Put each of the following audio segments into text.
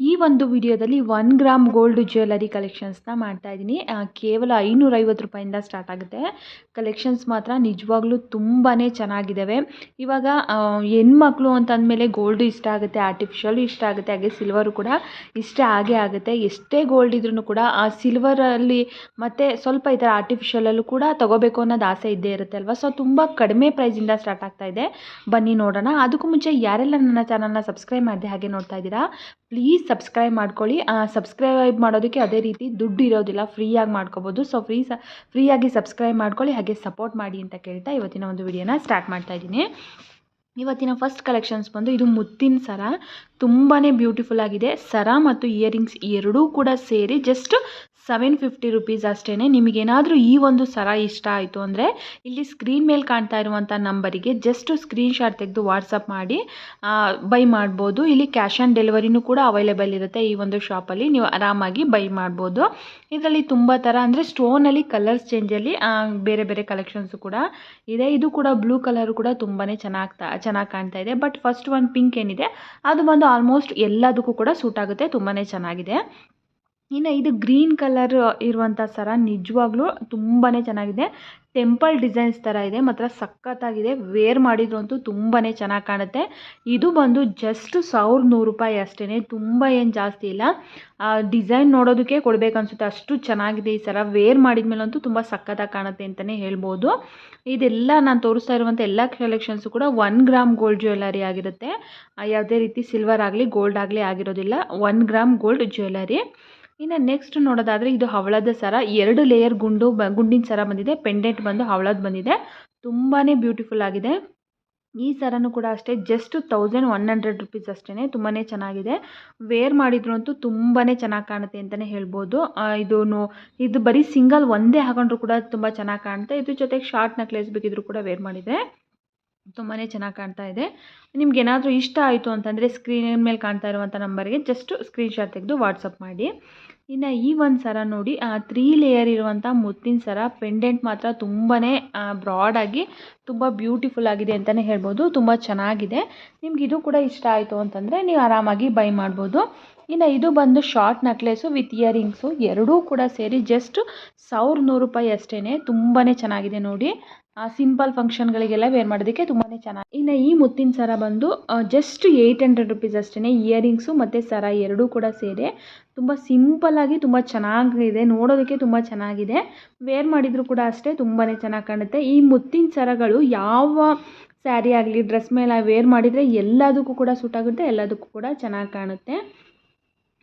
ಈ ಒಂದು ವಿಡಿಯೋದಲ್ಲಿ ಒನ್ ಗ್ರಾಮ್ ಗೋಲ್ಡ್ ಜ್ಯುವೆಲರಿ ಕಲೆಕ್ಷನ್ಸ್ನ ಮಾಡ್ತಾ ಇದ್ದೀನಿ. ಕೇವಲ ಐನೂರೈವತ್ತು ರೂಪಾಯಿಂದ ಸ್ಟಾರ್ಟ್ ಆಗುತ್ತೆ. ಕಲೆಕ್ಷನ್ಸ್ ಮಾತ್ರ ನಿಜವಾಗ್ಲೂ ತುಂಬಾ ಚೆನ್ನಾಗಿದ್ದಾವೆ ಇವಾಗ ಹೆಣ್ಮಕ್ಳು ಹೆಣ್ಮಕ್ಳು ಅಂತಂದಮೇಲೆ ಗೋಲ್ಡು ಇಷ್ಟ ಆಗುತ್ತೆ ಆರ್ಟಿಫಿಷಿಯಲ್ ಇಷ್ಟ ಆಗುತ್ತೆ, ಹಾಗೆ ಸಿಲ್ವರು ಕೂಡ ಇಷ್ಟ ಆಗೇ ಆಗುತ್ತೆ. ಎಷ್ಟೇ ಗೋಲ್ಡ್ ಇದ್ರೂ ಕೂಡ ಆ ಸಿಲ್ವರಲ್ಲಿ ಮತ್ತು ಸ್ವಲ್ಪ ಈ ಥರ ಆರ್ಟಿಫಿಷಿಯಲಲ್ಲೂ ಕೂಡ ತಗೋಬೇಕು ಅನ್ನೋದು ಆಸೆ ಇದ್ದೇ ಇರುತ್ತೆ ಅಲ್ವಾ? ಸೊ ತುಂಬ ಕಡಿಮೆ ಪ್ರೈಸಿಂದ ಸ್ಟಾರ್ಟ್ ಆಗ್ತಾ ಇದೆ. ಬನ್ನಿ ನೋಡೋಣ. ಅದಕ್ಕೂ ಮುಂಚೆ ಯಾರೆಲ್ಲ ನನ್ನ ಚಾನಲ್ನ ಸಬ್ಸ್ಕ್ರೈಬ್ ಮಾಡಿದೆ ಹಾಗೆ ನೋಡ್ತಾ ಇದ್ದೀರಾ ಪ್ಲೀಸ್ ಸಬ್ಸ್ಕ್ರೈಬ್ ಮಾಡ್ಕೊಳ್ಳಿ. ಸಬ್ಸ್ಕ್ರೈಬ್ ಮಾಡೋದಕ್ಕೆ ಅದೇ ರೀತಿ ದುಡ್ಡು ಇರೋದಿಲ್ಲ ಫ್ರೀಯಾಗಿ ಮಾಡ್ಕೋಬೋದು. ಸೊ ಫ್ರೀ ಸ ಫ್ರೀಯಾಗಿ ಸಬ್ಸ್ಕ್ರೈಬ್ ಮಾಡ್ಕೊಳ್ಳಿ, ಹಾಗೆ ಸಪೋರ್ಟ್ ಮಾಡಿ ಅಂತ ಕೇಳ್ತಾ ಇವತ್ತಿನ ಒಂದು ವಿಡಿಯೋನ ಸ್ಟಾರ್ಟ್ ಮಾಡ್ತಾ ಇದ್ದೀನಿ. ಇವತ್ತಿನ ಫಸ್ಟ್ ಕಲೆಕ್ಷನ್ಸ್ ಬಂದು ಇದು ಮುತ್ತಿನ ಸರ. ತುಂಬಾ ಬ್ಯೂಟಿಫುಲ್ ಆಗಿದೆ. ಸರ ಮತ್ತು ಇಯರಿಂಗ್ಸ್ ಎರಡೂ ಕೂಡ ಸೇರಿ ಜಸ್ಟ್ ಸೆವೆನ್ ಫಿಫ್ಟಿ ರುಪೀಸ್ ಅಷ್ಟೇ ನಿಮಗೇನಾದರೂ ಈ ಒಂದು ಸರ ಇಷ್ಟ ಆಯಿತು ಅಂದರೆ ಇಲ್ಲಿ ಸ್ಕ್ರೀನ್ ಮೇಲೆ ಕಾಣ್ತಾ ಇರುವಂಥ ನಂಬರಿಗೆ ಜಸ್ಟ್ ಸ್ಕ್ರೀನ್ ಶಾಟ್ ತೆಗೆದು ವಾಟ್ಸಪ್ ಮಾಡಿ ಬೈ ಮಾಡ್ಬೋದು. ಇಲ್ಲಿ ಕ್ಯಾಶ್ ಆನ್ ಡೆಲಿವರಿನೂ ಕೂಡ ಅವೈಲೇಬಲ್ ಇರುತ್ತೆ ಈ ಒಂದು ಶಾಪಲ್ಲಿ ನೀವು ಆರಾಮಾಗಿ ಬೈ ಮಾಡ್ಬೋದು. ಇದರಲ್ಲಿ ತುಂಬ ಥರ ಅಂದರೆ ಸ್ಟೋನಲ್ಲಿ ಕಲರ್ಸ್ ಚೇಂಜಲ್ಲಿ ಬೇರೆ ಬೇರೆ ಕಲೆಕ್ಷನ್ಸು ಕೂಡ ಇದೆ. ಇದು ಕೂಡ ಬ್ಲೂ ಕಲರ್ ಕೂಡ ತುಂಬಾ ಚೆನ್ನಾಗ್ತಾ, ಚೆನ್ನಾಗಿ ಕಾಣ್ತಾ ಇದೆ. ಬಟ್ ಫಸ್ಟ್ ಒಂದು ಪಿಂಕ್ ಏನಿದೆ, ಅದು ಬಂದು ಆಲ್ಮೋಸ್ಟ್ ಎಲ್ಲದಕ್ಕೂ ಕೂಡ ಸೂಟ್ ಆಗುತ್ತೆ. ತುಂಬಾ ಚೆನ್ನಾಗಿದೆ. ಇನ್ನು ಇದು ಗ್ರೀನ್ ಕಲರ್ ಇರುವಂಥ ಸರ ನಿಜವಾಗ್ಲೂ ತುಂಬಾ ಚೆನ್ನಾಗಿದೆ. ಟೆಂಪಲ್ ಡಿಸೈನ್ಸ್ ಥರ ಇದೆ, ಮಾತ್ರ ಸಖತ್ತಾಗಿದೆ. ವೇರ್ ಮಾಡಿದ್ರು ಅಂತೂ ತುಂಬಾ ಚೆನ್ನಾಗಿ ಕಾಣುತ್ತೆ. ಇದು ಬಂದು ಜಸ್ಟ್ ಸಾವಿರದ ನೂರು ರೂಪಾಯಿ ಅಷ್ಟೇ ತುಂಬ ಏನು ಜಾಸ್ತಿ ಇಲ್ಲ. ಡಿಸೈನ್ ನೋಡೋದಕ್ಕೆ ಕೊಡಬೇಕನ್ಸುತ್ತೆ ಅಷ್ಟು ಚೆನ್ನಾಗಿದೆ ಈ ಸರ. ವೇರ್ ಮಾಡಿದ್ಮೇಲಂತೂ ತುಂಬ ಸಖತ್ತಾಗಿ ಕಾಣುತ್ತೆ ಅಂತಲೇ ಹೇಳ್ಬೋದು. ಇದೆಲ್ಲ ನಾನು ತೋರಿಸ್ತಾ ಇರುವಂಥ ಎಲ್ಲ ಕಲೆಕ್ಷನ್ಸು ಕೂಡ ಒನ್ ಗ್ರಾಮ್ ಗೋಲ್ಡ್ ಜ್ಯುವೆಲರಿ ಆಗಿರುತ್ತೆ. ಯಾವುದೇ ರೀತಿ ಸಿಲ್ವರ್ ಆಗಲಿ, ಗೋಲ್ಡ್ ಆಗಲಿ ಆಗಿರೋದಿಲ್ಲ. ಒನ್ ಗ್ರಾಮ್ ಗೋಲ್ಡ್ ಜ್ಯುವೆಲರಿ ಇನ್ನು ನೆಕ್ಸ್ಟ್ ನೋಡೋದಾದರೆ ಇದು ಹವಳದ ಸರ. ಎರಡು ಲೇಯರ್ ಗುಂಡು ಗುಂಡಿನ ಸರ ಬಂದಿದೆ. ಪೆಂಡೆಂಟ್ ಬಂದು ಹವಳದ ಬಂದಿದೆ. ತುಂಬಾ ಬ್ಯೂಟಿಫುಲ್ ಆಗಿದೆ. ಈ ಸರನೂ ಕೂಡ ಅಷ್ಟೇ just thousand one hundred rupees ಅಷ್ಟೇ ತುಂಬಾ ಚೆನ್ನಾಗಿದೆ. ವೇರ್ ಮಾಡಿದ್ರು ಅಂತೂ ತುಂಬಾ ಚೆನ್ನಾಗಿ ಕಾಣುತ್ತೆ ಅಂತಲೇ ಹೇಳ್ಬೋದು. ಇದು ಇದು ಬರೀ ಸಿಂಗಲ್ ಒಂದೇ ಹಾಕೊಂಡ್ರು ಕೂಡ ತುಂಬ ಚೆನ್ನಾಗಿ ಕಾಣುತ್ತೆ. ಇದ್ರ ಜೊತೆಗೆ ಶಾರ್ಟ್ ನೆಕ್ಲೆಸ್ ಬೇಕಿದ್ರು ಕೂಡ ವೇರ್ ಮಾಡಿದರೆ. ತುಂಬಾ ಚೆನ್ನಾಗಿ ಕಾಣ್ತಾ ಇದೆ. ನಿಮ್ಗೆ ಏನಾದರೂ ಇಷ್ಟ ಆಯಿತು ಅಂತಂದರೆ ಸ್ಕ್ರೀನ್ ಮೇಲೆ ಕಾಣ್ತಾ ಇರುವಂಥ ನಂಬರ್ಗೆ ಜಸ್ಟ್ ಸ್ಕ್ರೀನ್ಶಾಟ್ ತೆಗೆದು ವಾಟ್ಸಪ್ ಮಾಡಿ. ಇನ್ನು ಈ ಒಂದು ಸರ ನೋಡಿ ತ್ರೀ ಲೇಯರ್ ಇರುವಂಥ ಮುತ್ತಿನ ಸರ ಪೆಂಡೆಂಟ್ ಮಾತ್ರ ತುಂಬಾ ಬ್ರಾಡಾಗಿ ತುಂಬ ಬ್ಯೂಟಿಫುಲ್ ಆಗಿದೆ ಅಂತಲೇ ಹೇಳ್ಬೋದು. ತುಂಬ ಚೆನ್ನಾಗಿದೆ. ನಿಮ್ಗೆ ಇದು ಕೂಡ ಇಷ್ಟ ಆಯಿತು ಅಂತಂದರೆ ನೀವು ಆರಾಮಾಗಿ ಬೈ ಮಾಡ್ಬೋದು. ಇನ್ನು ಇದು ಬಂದು ಶಾರ್ಟ್ ನೆಕ್ಲೆಸು ವಿತ್ ಇಯರಿಂಗ್ಸು ಎರಡೂ ಕೂಡ ಸೇರಿ ಜಸ್ಟ್ ಸಾವಿರದ ನೂರು ರೂಪಾಯಿ ಅಷ್ಟೇ ತುಂಬಾ ಚೆನ್ನಾಗಿದೆ ನೋಡಿ. ಸಿಂಪಲ್ ಫಂಕ್ಷನ್ಗಳಿಗೆಲ್ಲ ವೇರ್ ಮಾಡೋದಕ್ಕೆ ತುಂಬಾ ಚೆನ್ನಾಗಿ. ಇನ್ನು ಈ ಮುತ್ತಿನ ಸರ ಬಂದು ಜಸ್ಟ್ ಏಯ್ಟ್ ಹಂಡ್ರೆಡ್ ರುಪೀಸ್ ಅಷ್ಟೇ ಇಯರಿಂಗ್ಸು ಮತ್ತು ಸರ ಎರಡೂ ಕೂಡ ಸೇರಿ. ತುಂಬ ಸಿಂಪಲ್ಲಾಗಿ ತುಂಬ ಚೆನ್ನಾಗಿದೆ. ನೋಡೋದಕ್ಕೆ ತುಂಬ ಚೆನ್ನಾಗಿದೆ. ವೇರ್ ಮಾಡಿದರೂ ಕೂಡ ಅಷ್ಟೇ ತುಂಬಾ ಚೆನ್ನಾಗಿ ಕಾಣುತ್ತೆ. ಈ ಮುತ್ತಿನ ಸರಗಳು ಯಾವ ಸ್ಯಾರಿ ಆಗಲಿ ಡ್ರೆಸ್ ಮೇಲೆ ವೇರ್ ಮಾಡಿದರೆ ಎಲ್ಲದಕ್ಕೂ ಕೂಡ ಸೂಟ್ ಆಗುತ್ತೆ, ಎಲ್ಲದಕ್ಕೂ ಕೂಡ ಚೆನ್ನಾಗಿ ಕಾಣುತ್ತೆ.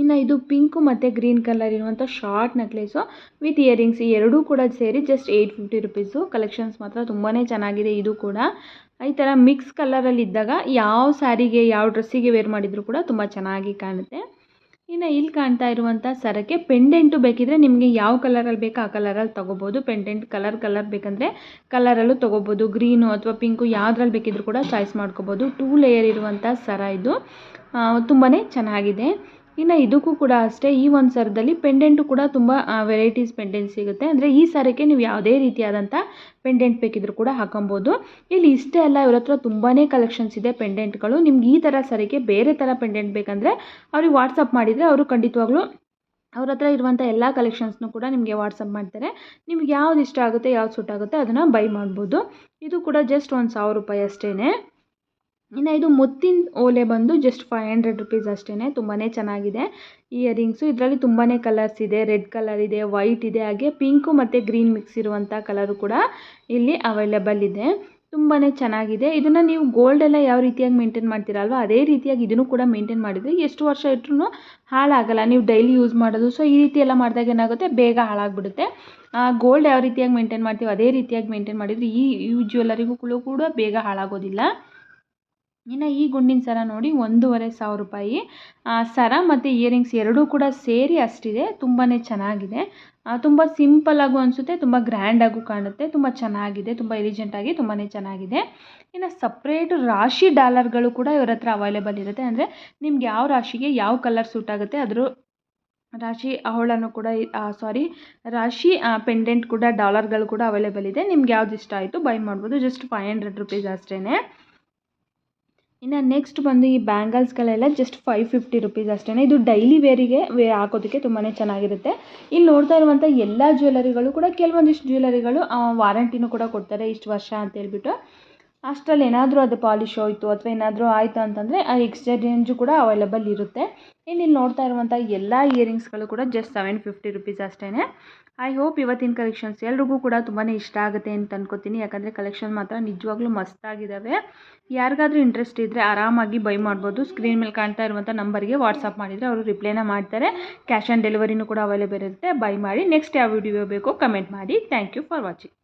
ಇನ್ನು ಇದು ಪಿಂಕು ಮತ್ತು ಗ್ರೀನ್ ಕಲರ್ ಇರುವಂಥ ಶಾರ್ಟ್ ನೆಕ್ಲೆಸು ವಿತ್ ಇಯರಿಂಗ್ಸ್ ಈ ಎರಡೂ ಕೂಡ ಸೇರಿ just eight fifty rupees collections ಮಾತ್ರ ತುಂಬಾ ಚೆನ್ನಾಗಿದೆ ಇದು ಕೂಡ. ಈ ಥರ ಮಿಕ್ಸ್ ಕಲರಲ್ಲಿ ಇದ್ದಾಗ ಯಾವ ಸ್ಯಾರಿಗೆ ಯಾವ ಡ್ರೆಸ್ಸಿಗೆ ವೇರ್ ಮಾಡಿದರೂ ಕೂಡ ತುಂಬ ಚೆನ್ನಾಗಿ ಕಾಣುತ್ತೆ. ಇನ್ನು ಇಲ್ಲಿ ಕಾಣ್ತಾ ಇರುವಂಥ ಸರಕ್ಕೆ ಪೆಂಡೆಂಟು ಬೇಕಿದ್ರೆ ನಿಮಗೆ ಯಾವ ಕಲರಲ್ಲಿ ಬೇಕೋ ಆ ಕಲರಲ್ಲಿ ತೊಗೋಬೋದು. ಪೆಂಡೆಂಟ್ ಕಲರ್ ಕಲರ್ ಬೇಕಂದರೆ ಕಲರಲ್ಲೂ ತೊಗೋಬೋದು. ಗ್ರೀನು ಅಥವಾ ಪಿಂಕು ಯಾವುದ್ರಲ್ಲಿ ಬೇಕಿದ್ರೂ ಕೂಡ ಚಾಯ್ಸ್ ಮಾಡ್ಕೋಬೋದು. ಟೂ ಲೇಯರ್ ಇರುವಂಥ ಸರ ಇದು. ತುಂಬಾ ಚೆನ್ನಾಗಿದೆ. ಇನ್ನು ಇದಕ್ಕೂ ಕೂಡ ಅಷ್ಟೇ ಈ ಒಂದು ಸರದಲ್ಲಿ ಪೆಂಡೆಂಟು ಕೂಡ ತುಂಬ ವೆರೈಟೀಸ್ ಪೆಂಡೆಂಟ್ ಸಿಗುತ್ತೆ. ಅಂದರೆ ಈ ಸರಕ್ಕೆ ನೀವು ಯಾವುದೇ ರೀತಿಯಾದಂಥ ಪೆಂಡೆಂಟ್ ಬೇಕಿದ್ರೂ ಕೂಡ ಹಾಕೊಬೋದು. ಇಲ್ಲಿ ಇಷ್ಟೇ ಅಲ್ಲ, ಇವ್ರ ಹತ್ರ ತುಂಬಾ ಕಲೆಕ್ಷನ್ಸ್ ಇದೆ ಪೆಂಡೆಂಟ್ಗಳು ನಿಮ್ಗೆ ಈ ಥರ ಸರಿಗೆ ಬೇರೆ ಥರ ಪೆಂಡೆಂಟ್ ಬೇಕಂದರೆ ಅವ್ರಿಗೆ ವಾಟ್ಸಪ್ ಮಾಡಿದರೆ ಅವರು ಖಂಡಿತವಾಗ್ಲೂ ಅವ್ರ ಹತ್ರ ಇರುವಂಥ ಎಲ್ಲ ಕಲೆಕ್ಷನ್ಸ್ನೂ ಕೂಡ ನಿಮಗೆ ವಾಟ್ಸಪ್ ಮಾಡ್ತಾರೆ. ನಿಮ್ಗೆ ಯಾವ್ದು ಇಷ್ಟ ಆಗುತ್ತೆ, ಯಾವ್ದು ಸೂಟ್ ಆಗುತ್ತೆ ಅದನ್ನು ಬೈ ಮಾಡ್ಬೋದು. ಇದು ಕೂಡ ಜಸ್ಟ್ ಒಂದು ಸಾವಿರ ರೂಪಾಯಿ ಅಷ್ಟೇ ಇನ್ನು ಇದು ಮುತ್ತಿನ ಓಲೆ ಬಂದು ಜಸ್ಟ್ ಫೈವ್ ಹಂಡ್ರೆಡ್ ರುಪೀಸ್ ಅಷ್ಟೇ ತುಂಬಾ ಚೆನ್ನಾಗಿದೆ. ಇಯರಿಂಗ್ಸು ಇದರಲ್ಲಿ ತುಂಬಾ ಕಲರ್ಸ್ ಇದೆ ರೆಡ್ ಕಲರ್ ಇದೆ ವೈಟ್ ಇದೆ, ಹಾಗೆ ಪಿಂಕು ಮತ್ತು ಗ್ರೀನ್ ಮಿಕ್ಸ್ ಇರುವಂಥ ಕಲರು ಕೂಡ ಇಲ್ಲಿ ಅವೈಲೇಬಲ್ ಇದೆ. ತುಂಬಾ ಚೆನ್ನಾಗಿದೆ. ಇದನ್ನು ನೀವು ಗೋಲ್ಡ್ ಎಲ್ಲ ಯಾವ ರೀತಿಯಾಗಿ ಮೇಂಟೈನ್ ಮಾಡ್ತೀರಲ್ವ, ಅದೇ ರೀತಿಯಾಗಿ ಇದನ್ನು ಕೂಡ ಮೇಂಟೈನ್ ಮಾಡಿದರೆ ಎಷ್ಟು ವರ್ಷ ಇಟ್ಟರು ಹಾಳಾಗಲ್ಲ. ನೀವು ಡೈಲಿ ಯೂಸ್ ಮಾಡೋದು ಸೊ ಈ ರೀತಿ ಎಲ್ಲ ಮಾಡಿದಾಗ ಏನಾಗುತ್ತೆ, ಬೇಗ ಹಾಳಾಗ್ಬಿಡುತ್ತೆ. ಗೋಲ್ಡ್ ಯಾವ ರೀತಿಯಾಗಿ ಮೇಂಟೈನ್ ಮಾಡ್ತೀವಿ, ಅದೇ ರೀತಿಯಾಗಿ ಮೇಂಟೈನ್ ಮಾಡಿದರೆ ಈ ಈ ಜ್ಯುವೆಲರಿಗೂ ಕೂಡ ಬೇಗ ಹಾಳಾಗೋದಿಲ್ಲ. ಇನ್ನು ಈ ಗುಂಡಿನ ಸರ ನೋಡಿ ಒಂದೂವರೆ ಸಾವಿರ ರೂಪಾಯಿ. ಸರ ಮತ್ತು ಇಯರಿಂಗ್ಸ್ ಎರಡೂ ಕೂಡ ಸೇರಿ ಅಷ್ಟಿದೆ ತುಂಬಾ ಚೆನ್ನಾಗಿದೆ. ತುಂಬ ಸಿಂಪಲ್ಲಾಗೂ ಅನಿಸುತ್ತೆ, ತುಂಬ ಗ್ರ್ಯಾಂಡಾಗೂ ಕಾಣುತ್ತೆ, ತುಂಬ ಚೆನ್ನಾಗಿದೆ, ತುಂಬ ಎಲಿಜೆಂಟಾಗಿ ತುಂಬಾ ಚೆನ್ನಾಗಿದೆ. ಇನ್ನು ಸಪ್ರೇಟ್ ರಾಶಿ ಡಾಲರ್ಗಳು ಕೂಡ ಇವ್ರ ಹತ್ರ ಅವೈಲೇಬಲ್ ಇರುತ್ತೆ. ಅಂದರೆ ನಿಮ್ಗೆ ಯಾವ ರಾಶಿಗೆ ಯಾವ ಕಲರ್ ಸೂಟ್ ಆಗುತ್ತೆ, ಅದ್ರ ರಾಶಿ ಅವಳನ್ನು ಕೂಡ ಸಾರಿ ರಾಶಿ ಪೆಂಡೆಂಟ್ ಕೂಡ ಡಾಲರ್ಗಳು ಕೂಡ ಅವೈಲೇಬಲ್ ಇದೆ. ನಿಮ್ಗೆ ಯಾವ್ದು ಇಷ್ಟ ಆಯಿತು ಬೈ ಮಾಡ್ಬೋದು. ಜಸ್ಟ್ ಫೈವ್ ಹಂಡ್ರೆಡ್ ರುಪೀಸ್ ಅಷ್ಟೇ ಇನ್ನು ನೆಕ್ಸ್ಟ್ ಬಂದು ಈ ಬ್ಯಾಂಗಲ್ಸ್ಗಳೆಲ್ಲ ಜಸ್ಟ್ ಫೈವ್ ಫಿಫ್ಟಿ ರುಪೀಸ್ ಅಷ್ಟೇ ಇದು ಡೈಲಿ ವೇರಿಗೆ ವೇ ಹಾಕೋದಕ್ಕೆ ತುಂಬಾ ಚೆನ್ನಾಗಿರುತ್ತೆ. ಇಲ್ಲಿ ನೋಡ್ತಾ ಇರುವಂಥ ಎಲ್ಲ ಜ್ಯುವೆಲರಿಗಳು ಕೂಡ ಕೆಲವೊಂದಿಷ್ಟು ಜ್ಯುವೆಲರಿಗಳು ವಾರಂಟಿನೂ ಕೂಡ ಕೊಡ್ತಾರೆ ಇಷ್ಟು ವರ್ಷ ಅಂತ ಹೇಳ್ಬಿಟ್ಟು. ಅಷ್ಟರಲ್ಲಿ ಏನಾದರೂ ಅದು ಪಾಲಿಶ್ ಹೋಯ್ತು ಅಥವಾ ಏನಾದರೂ ಆಯಿತು ಅಂತಂದರೆ ಆ ಎಕ್ಸ್ಚೇಂಜು ಕೂಡ ಅವೈಲೇಬಲ್ ಇರುತ್ತೆ. ಇನ್ನು ಇಲ್ಲಿ ನೋಡ್ತಾ ಇರುವಂಥ ಎಲ್ಲ ಇಯರಿಂಗ್ಸ್ಗಳು ಕೂಡ ಜಸ್ಟ್ ಸೆವೆನ್ ಫಿಫ್ಟಿ ರುಪೀಸ್ ಅಷ್ಟೇ ಐ ಹೋಪ್ ಇವತ್ತಿನ ಕಲೆಕ್ಷನ್ಸ್ ಎಲ್ರಿಗೂ ಕೂಡ ತುಂಬಾ ಇಷ್ಟ ಆಗುತ್ತೆ ಅಂತ ಅನ್ಕೋತೀನಿ. ಯಾಕಂದರೆ ಕಲೆಕ್ಷನ್ ಮಾತ್ರ ನಿಜವಾಗ್ಲೂ ಮಸ್ತಾಗಿದ್ದಾವೆ ಯಾರಿಗಾದ್ರೂ ಇಂಟ್ರೆಸ್ಟ್ ಇದ್ದರೆ ಆರಾಮಾಗಿ ಬೈ ಮಾಡ್ಬೋದು. ಸ್ಕ್ರೀನ್ ಮೇಲೆ ಕಾಣ್ತಾ ಇರುವಂಥ ನಂಬರ್ಗೆ ವಾಟ್ಸಪ್ ಮಾಡಿದರೆ ಅವರು ರಿಪ್ಲೈನ ಮಾಡ್ತಾರೆ. ಕ್ಯಾಶ್ ಆನ್ ಡೆಲಿವರಿನೂ ಕೂಡ ಅವೈಲೇಬಲ್ ಇರುತ್ತೆ. ಬೈ ಮಾಡಿ ನೆಕ್ಸ್ಟ್ ಯಾವ ವಿಡಿಯೋ ಬೇಕೋ ಕಮೆಂಟ್ ಮಾಡಿ. Thank you for watching